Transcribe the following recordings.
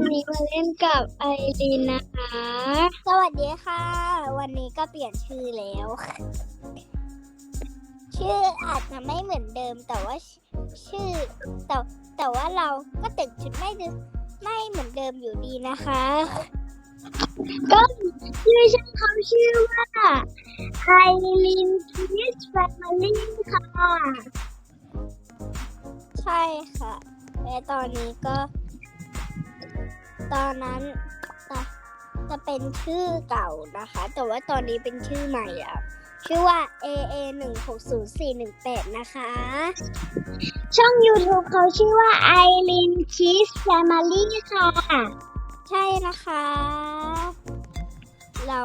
วันนี้มาเล่นกับไอรีนนะคะ สวัสดีค่ะ วันนี้ก็เปลี่ยนชื่อแล้ว ชื่ออาจจะไม่เหมือนเดิมแต่ว่าชื่อ แต่แต่ว่าเราก็แต่งชุดไม่เดิมไม่เหมือนเดิมอยู่ดีนะคะ ก็ชื่อช่องเขาชื่อว่าไอรีนคิสแฟมิลี่ค่ะ ใช่ค่ะและตอนนี้ก็ ตอนนั้นจะจะเป็นชื่อเก่านะคะ แต่ว่าตอนนี้เป็นชื่อใหม่แล้ว ชื่อว่า AA 1 6 0 4 1 8นะคะ ช่อง YouTube เขาชื่อว่าไอรีนคิสแฟมิลี่ค่ะ ใช่นะคะ เรา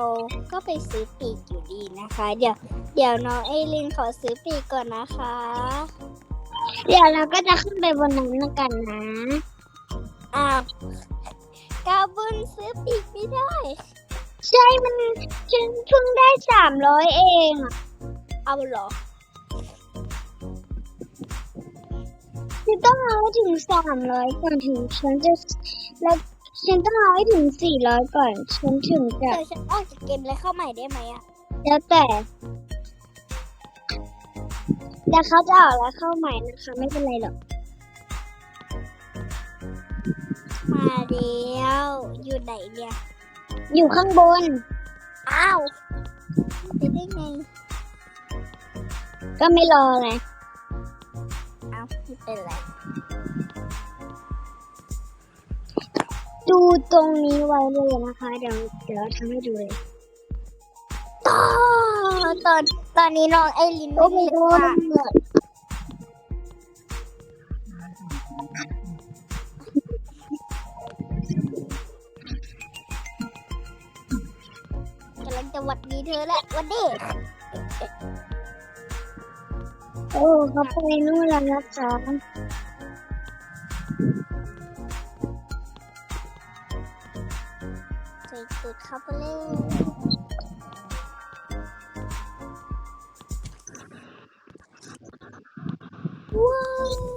ก็ไปซื้อปีกอยู่ดีนะคะ เดี๋ยวเดี๋ยวน้องเอลินขอซื้อปีกก่อนนะคะ เดี๋ยวเราก็จะขึ้นไปบนนั้นกันนะ อ้าว กาบุนซื้อปีกไม่ได้ ใช่มันฉันเพิ่งได้สามร้อยเองอะเอาเหรอฉันต้องเอาให้ถึงสามร้อยก่อนถึงฉันจะแล้วฉันต้องเอาให้ถึงสี่ร้อยก่อน ฉันถึงจะเดี๋ยวฉันออกจากเกมเลยเข้าใหม่ได้ไหมอะแล้วแต่แต่เขาจะออกแล้วเข้าใหม่นะคะ ไม่เป็นไรหรอก มาแล้วอยู่ไหนเนี่ย อยู่ข้างบน อ้าวไปได้ไงก็ไม่รอไงอ้าวไม่เป็นไร ดูตรงนี้ไว้เลยนะคะ เดี๋ยวเดี๋ยวทำให้ดูเลยตอนตอนตอนนี้น้องไอรินโอ้ไม่โหเห็นว่าเหนื่อย ลังจะหวัดดีเธอแหละหวัดดีโอ้เขาไปนู่นแล้วนะคะใส่ตูดเข้าไปเลยว้าว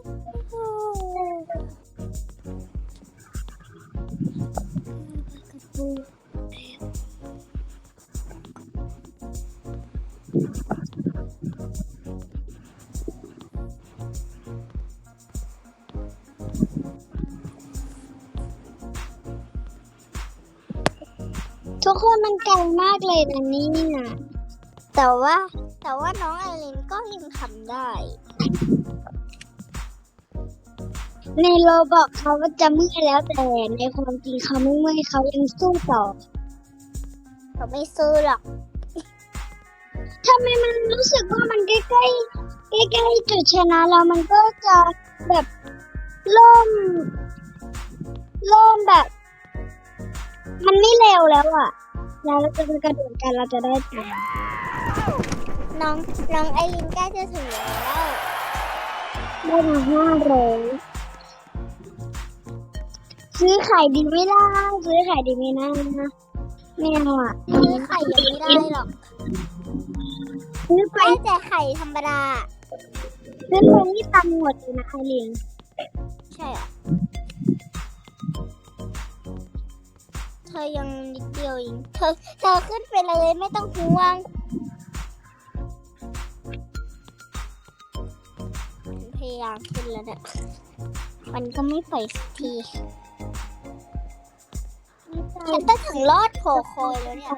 ทุกคนมันไกลมากเลยนะเนี่ยแต่ว่าแต่ว่าน้องไอรินก็ยังทำได้ ในโลบอกเขาว่าจะเมื่อยแล้วแต่ในความจริงเขาไม่เมื่อยเขายังสู้ต่อเขาไม่ซื้อหรอกทำไมมันรู้สึกว่ามันใกล้ใกล้ใกล้ใกล้ๆจุดชนะแล้วมันก็จะแบบเริ่ม เริ่มแบบ มันไม่เร็วแล้วอะแล้วเราจะไปกระโดดกันเราจะได้ตังค์น้องน้องไอรินใกล้จะถึงแล้วได้มาห้าร้อยซื้อไข่ดีไม่ได้ซื้อไข่ดีไม่ได้นะไม่เอาอะซื้อไข่ยังไม่ได้หรอกซื้อไปได้แต่ไข่ธรรมดาซื้อไปนี่ตังค์หมดเลยนะไอเลียนใช่เหรอ เธอยังนิดเดียวเองเธอเธอขึ้นไปเลยไม่ต้องห่วงพยายามขึ้นแล้วเนี่ยมันก็ไม่ปล่อยสักทีฉันต้องถึงรอดโผล่คอยแล้วเนี่ย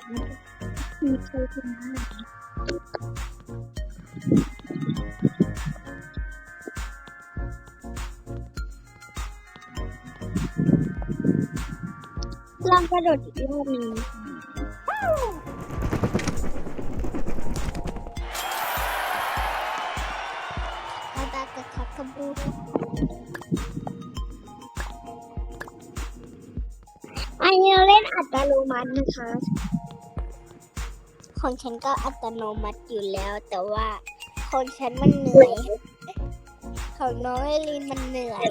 กระโดดอีกรอบหนึ่งตาตากระทักกระบูอันนี้เราเล่นอัตโนมัตินะคะ ของฉันก็อัตโนมัติอยู่แล้ว แต่ว่าของฉันมันเหนื่อย ของน้องไอรีนมันเหนื่อย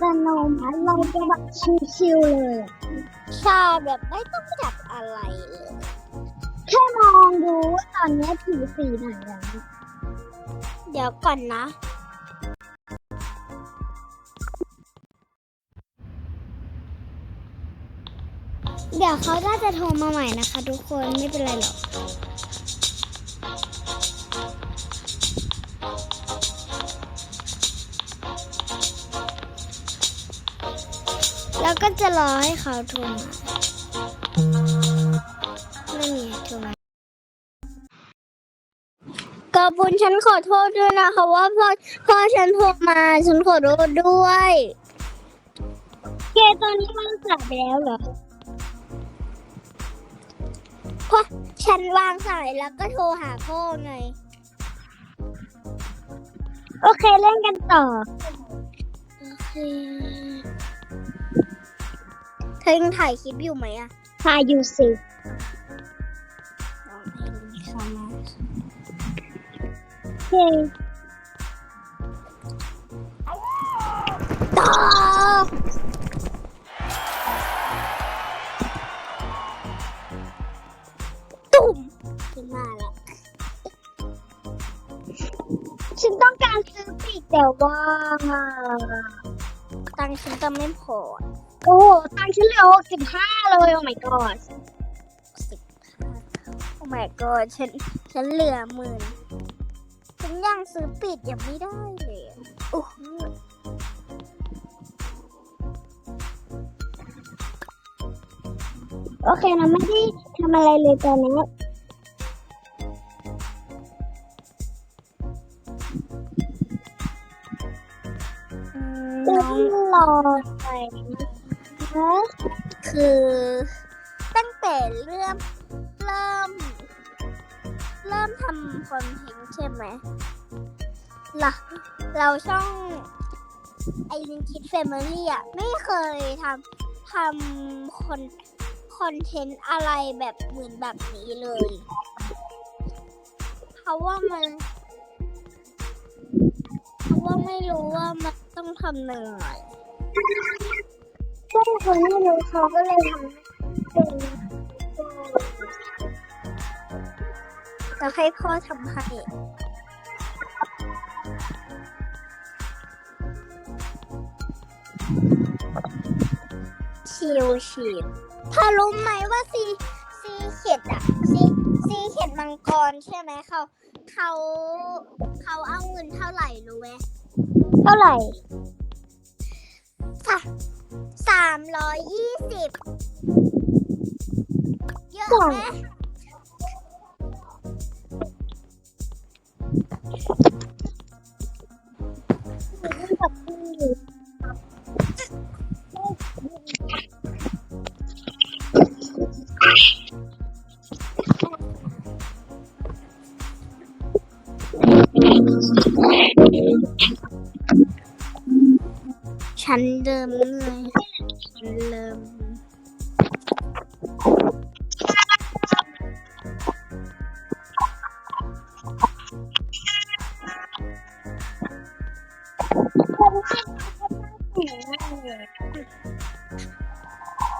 สนุกเราจะแบบชิวๆเลยใช่แบบไม่ต้องจับอะไรเลยแค่มองดูตอนนี้ผีสีไหนแล้เดี๋ยวก่อนนะเดี๋ยวเขาน่าจะโทรมาใหม่นะคะ ทุกคนไม่เป็นไรหรอก แล้วก็จะรอให้เขาโทรมาไม่มีโทรมาขอบคุณฉันขอโทษด้วยนะคะว่าพ่อพ่อฉันโทรมาฉันขอโทษด้วยเกตอนนี้มันสายไปแล้วเหรอเพราะฉันวางสายแล้วก็โทรหาพ่อไง โอเคเล่นกันต่อ โอเคเธอยังถ่ายคลิปอยู่ไหมอะพาอยู่สิลองให้ลิงก์เข้ามาโอเคต่อตุ่มขึ้นมาแล้วฉันต้องการซื้อปีกแต่ว่าตังค์ฉันจะไม่พอ โอ้โหตังค์ฉันเหลือหกสิบห้าเลยโอ้ my god สิบห้าโอ้ my god ฉันฉันเหลือหมื่นฉันยังซื้อปิดยังไม่ได้เลยอะโอ้โหโอเคนะไม่ได้ทำอะไรเลยตอนนี้อืมต้น้อองงรอไปนะ คือ ตั้งแต่เริ่มเริ่ม เริ่มทำคอนเทนต์ใช่ไหมล่ะเราช่องไอลินคิดแฟมิลี่อะ ไม่เคยทำทำคอนคอนเทนต์อะไรแบบเหมือนแบบนี้เลย เพราะว่ามัน เพราะว่าไม่รู้ว่ามันต้องทำยังไง ก็คนไม่รู้เขาก็เลยทำเป็นจะให้พ่อทำให้ชิวชีพเธอรู้ไหมว่าซีซีเข็ดอะซีซีเข็ดมังกรใช่ไหมเขาเขาเขาเอาเงินเท่าไหร่รู้ไหมเท่าไหร่ามร้อยยี่สิบเยอะไหมฉันเริ่มเหนื่อยฉัน เริ่ม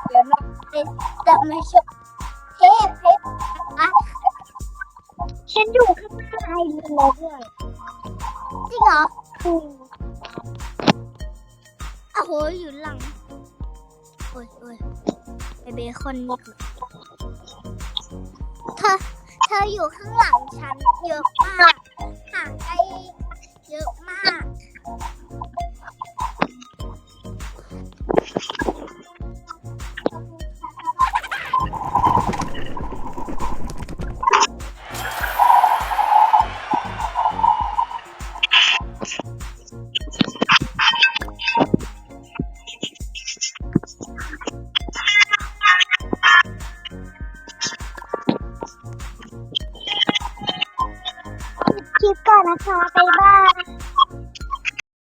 เดี๋ยวมาจะมาชมเทพเทพอะฉันอยู่ข้างหน้าไอรีนแล้วด้วยจริงเหรอโอ้โหอยู่หลัง อ้ยโอ้ยไอเบคอนนี่เธอเธออยู่ข้างหลังฉันเยอะมากห่างไกลเยอะ